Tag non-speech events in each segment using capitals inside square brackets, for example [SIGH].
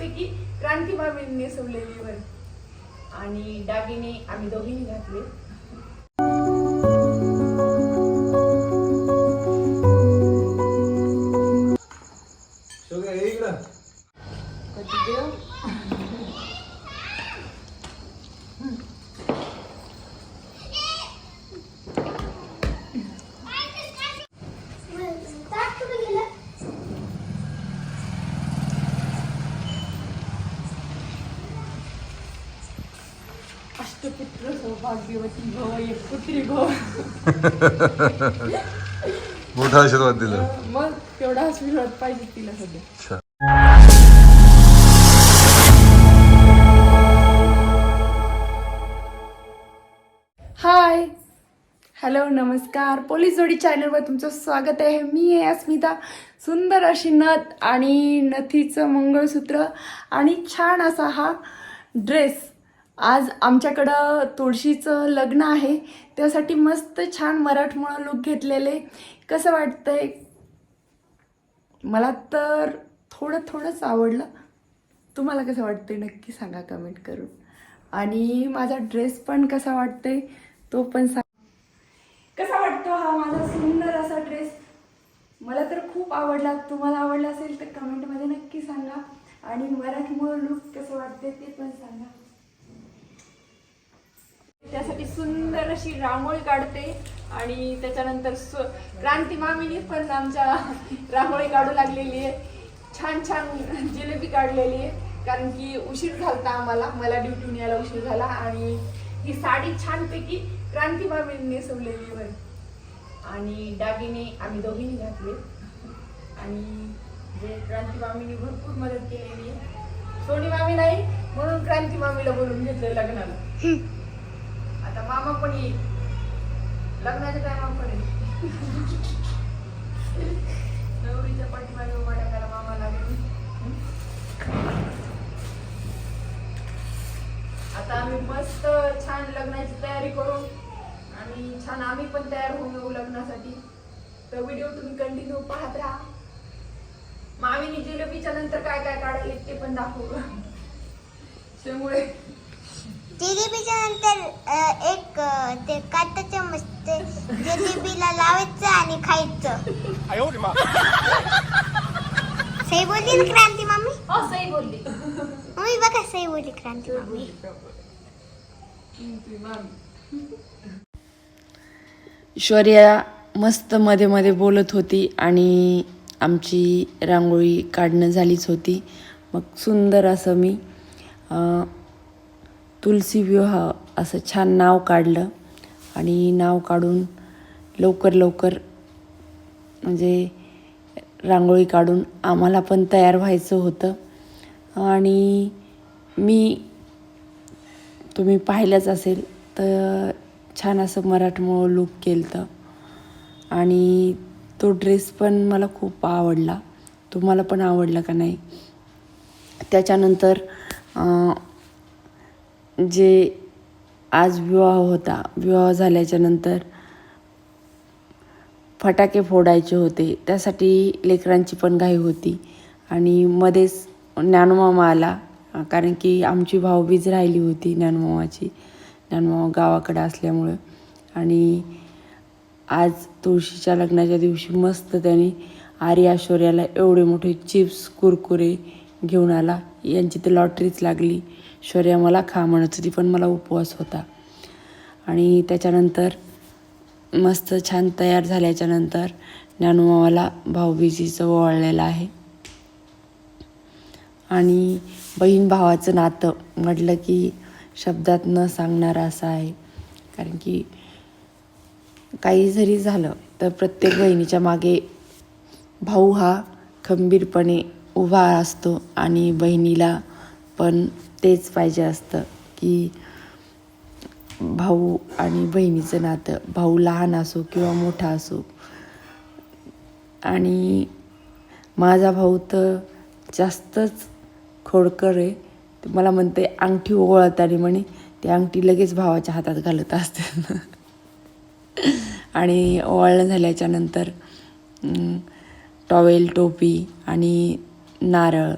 छानपैकी क्रांती मामीने नेसवलेली वर. आणि दागिने आम्ही दोघींनी घातले. कधी देव अष्टपुत्र एक पुत्री [LAUGHS] मोठा आशीर्वाद दिला. मग तेवढा आशीर्वाद पाहिजे तिला सध्या. हाय हॅलो नमस्कार. पोलीस जोडी चॅनलवर तुमचं स्वागत आहे. मी आहे अस्मिता. सुंदर अशी नथ आणि नथीचं मंगळसूत्र आणि छान असा हा ड्रेस आज आमच्याकडं तुळशीचं लग्न आहे. त्यासाठी मस्त छान मराठमोळा लुक घेतलेले. कसं वाटतंय? मला तर थोडं थोडंच आवडलं. तुम्हाला कसं वाटतंय नक्की सांगा कमेंट करून. आणि माझा ड्रेस पण कसा वाटतंय तो पण सांग कसा वाटतो हा माझा सुंदर असा ड्रेस मला तर खूप आवडला. तुम्हाला आवडला असेल तर कमेंटमध्ये नक्की सांगा. आणि मराठीमुळे लुक कसं वाटते ते पण सांगा. त्यासाठी सुंदर अशी रांगोळी काढते आणि त्याच्यानंतर क्रांती मामीने पण आमच्या रांगोळी काढू लागलेली आहे. छान छान जिलेबी काढलेली आहे. कारण की उशीर झालता आम्हाला. मला ड्युटीने यायला उशीर झाला आणि ही साडी छानपैकी क्रांती मामीने नेसवलेली आहे. आणि दागिने आम्ही दोघींनी घातले. आणि जे क्रांती मामीने भरपूर मदत केलेली आहे. सोनी मामी नाही म्हणून क्रांती मामीला बोलून घेतलं लग्नाला. मामा पण येईल. लग्नाच्या टायमा पण येईल. नवरीच्या पाठीमागे उभा टाकायला मामा लागेल. आता आम्ही मस्त छान लग्नाची तयारी करू. आणि छान आम्ही पण तयार होऊन येऊ लग्नासाठी. तर व्हिडिओ तुम्ही कंटिन्यू पाहत राहा. मामीनी जिलेबीच्या नंतर काय काय काढले ते पण दाखवू. त्यामुळे जिलेबीच्या नंतर एक ते काटा चमच ते जिलेबीला लावायचं आणि खायचं. सही बोलली ना क्रांती मम्मी हो सही बोलली. मम्मी बघा सही बोलली क्रांती मम्मी ऐश्वर्या मस्त मध्ये मध्ये बोलत होती आणि आमची रांगोळी काढणं झालीच होती. मग सुंदर असं मी तुलसी विवाह असं छान नाव काढलं आणि नाव काढून लवकर लवकर म्हणजे रांगोळी काढून आम्हाला पण तयार व्हायचं होतं. आणि मी तुम्ही पाहिलंच असेल तर छान असं मराठमोळं लुक केलं तर आणि तो ड्रेस पण मला खूप आवडला. तुम्हाला पण आवडला का नाही? त्याच्यानंतर जे आज विवाह होता विवाह झाल्याच्यानंतर फटाके फोडायचे होते त्यासाठी लेकरांची पण घाई होती आणि मध्येच ज्ञानोमामा आला कारण की आमची भाऊबीज राहिली होती ज्ञानोमामाची. ज्ञानमामा गावाकडे असल्यामुळं आणि आज तुळशीच्या लग्नाच्या दिवशी मस्त त्यांनी आर्य ऐश्वर्याला एवढे मोठे चिप्स कुरकुरे घेऊन आला. यांची तर लॉटरीच लागली. शौर्या मला खा म्हणत होती पण मला उपवास होता. आणि त्याच्यानंतर मस्त छान तयार झाल्याच्यानंतर नंतर भाऊबीजीचं ओवाळलेलं आहे. आणि बहीण भावाचं नातं म्हटलं की शब्दात न सांगणारं असं आहे. कारण की काही जरी झालं तर प्रत्येक बहिणीच्या मागे भाऊ हा खंबीरपणे उभा असतो आणि बहिणीला पण तेच पाहिजे असतं की भाऊ आणि बहिणीचं नातं. भाऊ लहान असो किंवा मोठा असो. आणि माझा भाऊ तर जास्तच खोडकर आहे. ते मला म्हणते अंगठी ओवाळताना म्हणे ती अंगठी लगेच भावाच्या हातात घालत असते. [LAUGHS] आणि ओवाळणं झाल्याच्यानंतर टॉवेल टोपी आणि नारळ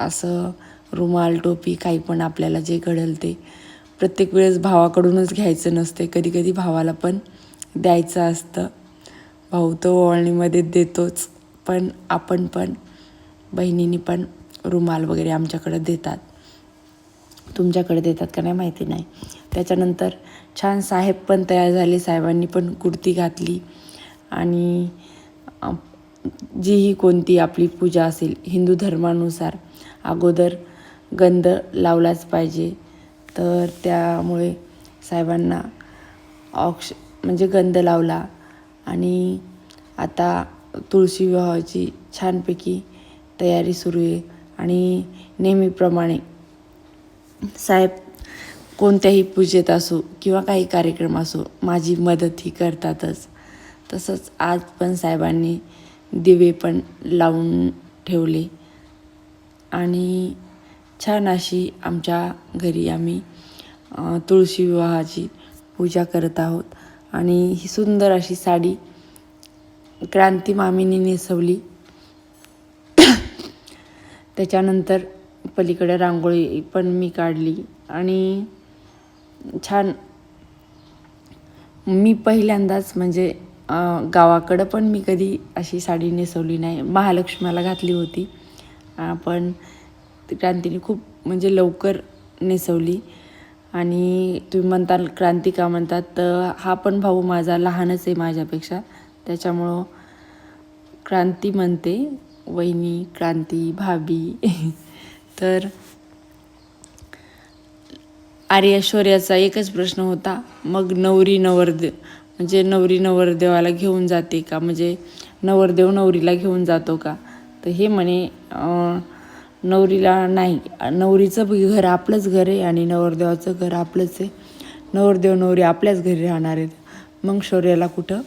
असं रुमाल टोपी काही पण आपल्याला जे घडेल ते. प्रत्येक वेळेस भावाकडूनच घ्यायचं नसते. कधी कधी भावाला पण द्यायचं असतं. भाऊ तो ओवाळणीमध्ये देतोच पण आपण पण बहिणींनी पण रुमाल वगैरे आमच्याकडे देतात. तुमच्याकडे देतात का नाही माहिती नाही. त्याच्यानंतर छान साहेब पण तयार झाले. साहेबांनी पण कुर्ती घातली. आणि जीही कोणती आपली पूजा असेल हिंदू धर्मानुसार अगोदर गंध लावलाच पाहिजे. तर त्यामुळे साहेबांना ऑक्ष म्हणजे गंध लावला आणि आता तुळशी विवाहाची छानपैकी तयारी सुरू आहे आणि नेहमीप्रमाणे साहेब कोणत्याही पूजेत असो किंवा काही कार्यक्रम असो माझी मदत ही करतातच. तसंच आज पण साहेबांनी दिवे पण लावून ठेवले. आणि छान अशी आमच्या घरी आम्ही तुळशी विवाहाची पूजा करत आहोत. आणि ही सुंदर अशी साडी क्रांती मामीने नेसवली. त्याच्यानंतर पलीकडे रांगोळी पण मी काढली. आणि छान मी पहिल्यांदाच म्हणजे गावाकडं पण मी कधी अशी साडी नेसवली नाही. महालक्ष्मीला घातली होती. पण क्रांतीने खूप म्हणजे लवकर नेसवली. आणि तुम्ही म्हणताल क्रांती का म्हणतात तर हा पण भाऊ माझा लहानच आहे माझ्यापेक्षा. त्याच्यामुळं क्रांती म्हणते. वहिनी क्रांती भाभी. [LAUGHS] तर आर्याश्वर्याचा एकच प्रश्न होता. मग नवरी नवरद म्हणजे नवरी नवरदेवाला घेऊन जाते का? म्हणजे नवरदेव नवरीला घेऊन जातो का? तर हे म्हणे नवरीला नाही. नवरीचं घर आपलंच घर आहे आणि नवरदेवाचं घर आपलंच आहे. नवरदेव नवरी आपल्याच घरी राहणार आहेत. मग शौर्याला कुठं?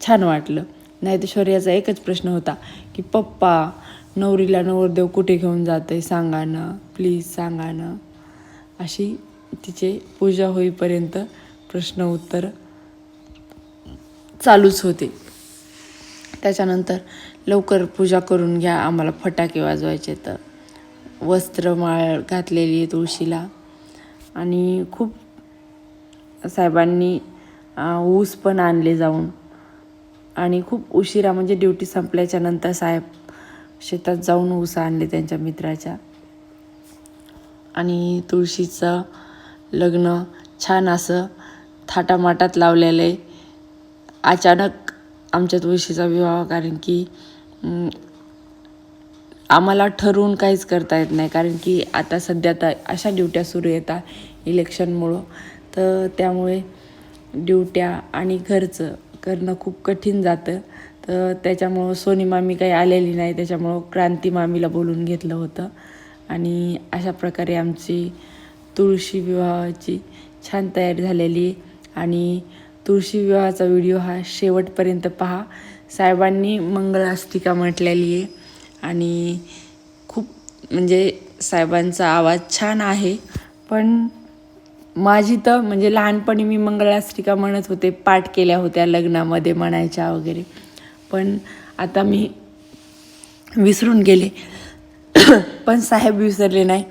छान वाटलं. नाही तर शौर्याचा एकच प्रश्न होता की पप्पा नवरीला नवरदेव कुठे घेऊन जाते सांगा ना. प्लीज सांगा ना. अशी तिचे पूजा होईपर्यंत प्रश्न उत्तर चालूच होते. त्याच्यानंतर लवकर पूजा करून घ्या आम्हाला फटाके वाजवायचे तर. वस्त्रमाळ घातलेली आहे तुळशीला आणि खूप साहेबांनी ऊस पण आणले जाऊन. आणि खूप उशिरा म्हणजे ड्युटी संपल्याच्या नंतर साहेब शेतात जाऊन ऊस आणले त्यांच्या मित्राच्या. आणि तुळशीचं लग्न छान असं थाटामाटात लावलेलं आहे. अचानक आमच्या तुळशीचा विवाह कारण की आम्हाला ठरवून काहीच करता येत नाही. कारण की आता सध्या तर अशा ड्युट्या सुरू येतात इलेक्शनमुळं. तर त्यामुळे ड्युट्या आणि घरचं करणं खूप कठीण जातं. तर त्याच्यामुळं सोनी मामी काही आलेली नाही. त्याच्यामुळं क्रांती मामीला बोलून घेतलं होतं. आणि अशा प्रकारे आमची तुळशी विवाहाची छान तयारी झालेली आणि तुळशी विवाहाचा व्हिडिओ हा शेवटपर्यंत पहा. साहेबांनी मंगलाष्टिका म्हटलेली आहे आणि खूप म्हणजे साहेबांचा आवाज छान आहे. पण माझी तर म्हणजे लहानपणी मी मंगलाष्टिका म्हणत होते पाठ केल्या होत्या लग्नामध्ये म्हणायच्या वगैरे. पण आता मी विसरून गेले. पण साहेब विसरले नाही.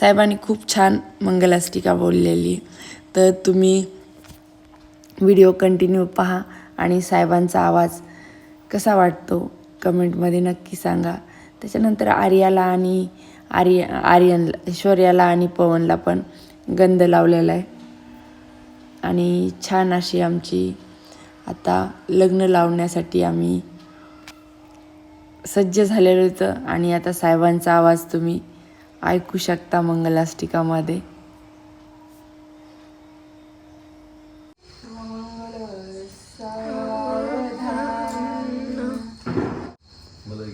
साहेबांनी खूप छान मंगलाष्टिका बोललेली. आहे तर तुम्ही व्हिडिओ कंटिन्यू पहा आणि साहेबांचा आवाज कसा वाटतो कमेंटमध्ये नक्की सांगा. त्याच्यानंतर आर्याला आणि आर्य आर्यनला ऐश्वर्याला आणि पवनला पण गंध लावलेला आहे. आणि छान अशी आमची आता लग्न लावण्यासाठी आम्ही सज्ज झालेलो होतं आणि आता साहेबांचा आवाज तुम्ही ऐकू शकता मंगलाष्टिकामध्ये. मला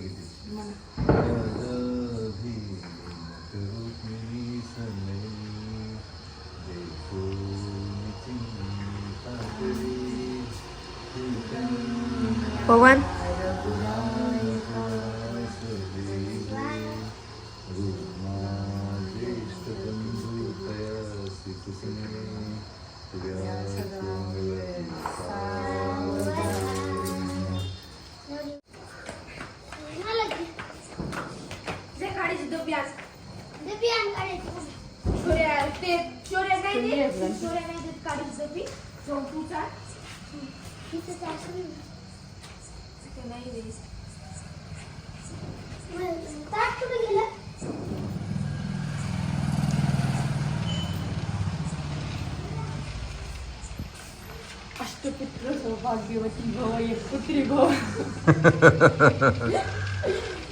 अष्टपुत्र सौभाग्यवती भव एक पुत्री भव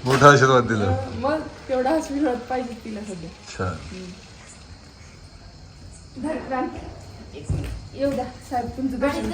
मोठा आशीर्वाद दिला. मग तेवढा आशीर्वाद पाहिजे तिला सध्या. छान. धर क्रांती एक मिनिट. येऊ द्या. साहेब तुमचं दर्शन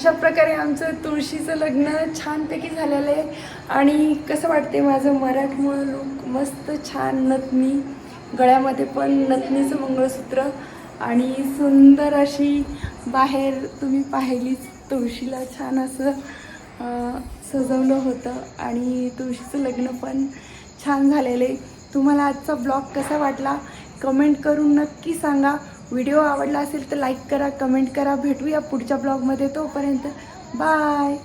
अशा प्रकारे आमचं तुळशीचं लग्न छानपैकी झालेलं आहे. आणि कसं वाटते माझं मराठमोळं लुक मस्त छान नथनी. गळ्यामध्ये पण नथनीचं मंगळसूत्र. आणि सुंदर अशी बाहेर तुम्ही पाहिलीच तुळशीला छान असं सजवलं होतं. आणि तुळशीचं लग्न पण छान झालेलं आहे. तुम्हाला आजचा ब्लॉग कसा वाटला? कमेंट करून नक्की सांगा. व्हिडिओ आवडला असेल तर लाईक करा कमेंट करा. भेटूया पुढच्या ब्लॉगमध्ये तोपर्यंत बाय.